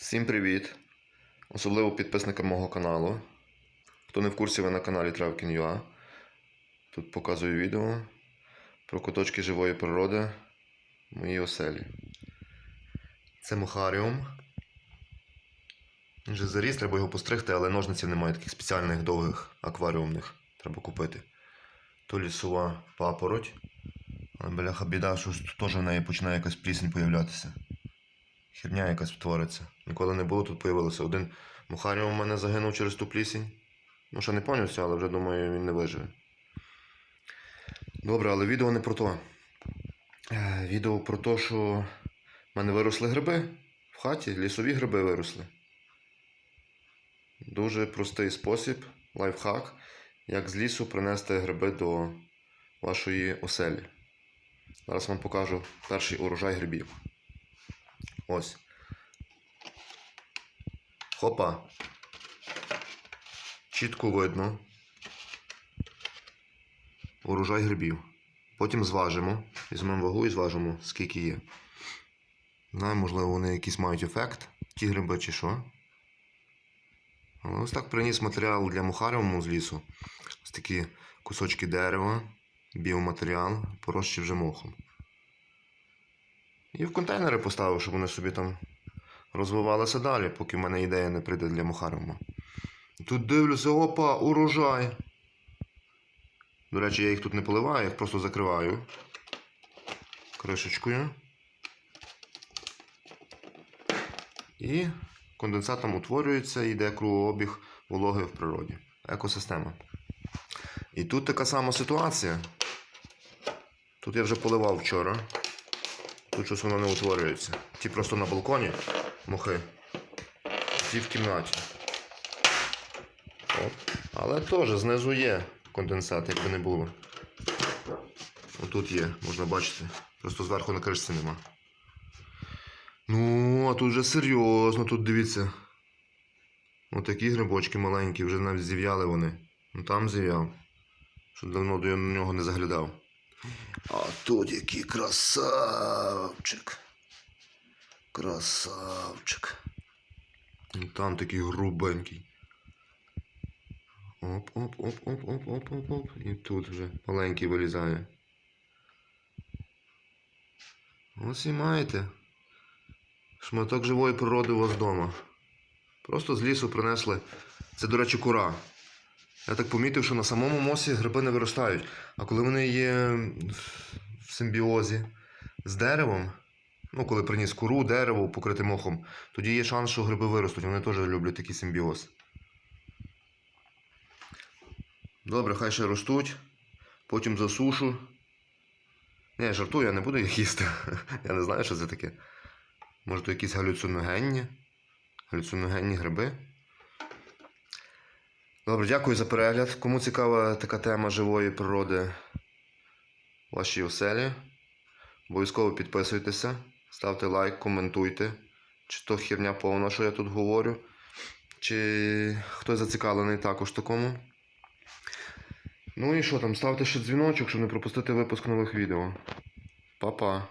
Всім привіт! Особливо підписникам мого каналу. Хто не в курсі, ви на каналі Travkin.ua. Тут показую відео про куточки живої природи в моїй оселі. Це мохаріум. Він вже заріс, треба його постригти, але ножниців немає таких спеціальних довгих акваріумних. Треба купити. То лісова папороть. Але бляха біда, що тут теж в неї починає якась плісень появлятися. Херня якась твориться. Ніколи не було, тут появилося. Один мухаріум у мене загинув через ту плісінь. Ну, ще не понявся, але вже думаю, він не виживе. Добре, але відео не про то. Е, Відео про те, що в мене виросли гриби в хаті, лісові гриби виросли. Дуже простий спосіб, лайфхак, як з лісу принести гриби до вашої оселі. Зараз вам покажу перший урожай грибів. Ось. Хопа. Чітко видно. Урожай грибів. Потім зважимо. Візьмемо вагу і зважимо, скільки є. Знаю, можливо, вони якийсь мають ефект, ті гриби чи що. Але ось так приніс матеріал для мухаріуму з лісу. Ось такі кусочки дерева, біоматеріал, поросші вже мохом. І в контейнери поставив, щоб вони собі там розвивалися далі, поки в мене ідея не прийде для мухаріума. Тут дивлюся, опа, урожай. До речі, я їх тут не поливаю, я їх просто закриваю кришечкою. І конденсатом утворюється і йде кругообіг вологи в природі. Екосистема. І тут така сама ситуація. Тут я вже поливав вчора. Тут щось воно не утворюється. Ті просто на балконі мухи. Ті в кімнаті. Оп. Але теж знизу є конденсат, як би не було. Отут є, можна бачити. Просто зверху на кришці нема. Ну, а тут вже серйозно, тут дивіться. Отакі грибочки маленькі, вже навіть зів'яли вони. Ну там зів'яв. Що давно на нього не заглядав. А тут який красавчик. Красавчик. І Там такий грубенький. Оп, оп, оп, оп, оп, оп, оп, оп. І тут вже маленький вилізає. Ось і маєте. Шматок живої природи у вас вдома. Просто з лісу принесли. Це, до речі, кура. Я так помітив, що на самому мосі гриби не виростають. А коли вони є в симбіозі з деревом, ну, коли приніс куру, дерево, покрите мохом, тоді є шанс, що гриби виростуть. Вони теж люблять такий симбіоз. Добре, хай ще ростуть. Потім засушу. Ні, жартую, я не буду їх їсти. Я не знаю, що це таке. Може, то якісь галюциногенні? Галюциногенні гриби. Добре, дякую за перегляд. Кому цікава така тема живої природи в вашій оселі, обов'язково підписуйтеся, ставте лайк, коментуйте, чи то херня повна, що я тут говорю, чи хтось зацікавлений також такому. Ну і що там, ставте ще дзвіночок, щоб не пропустити випуск нових відео. Па-па!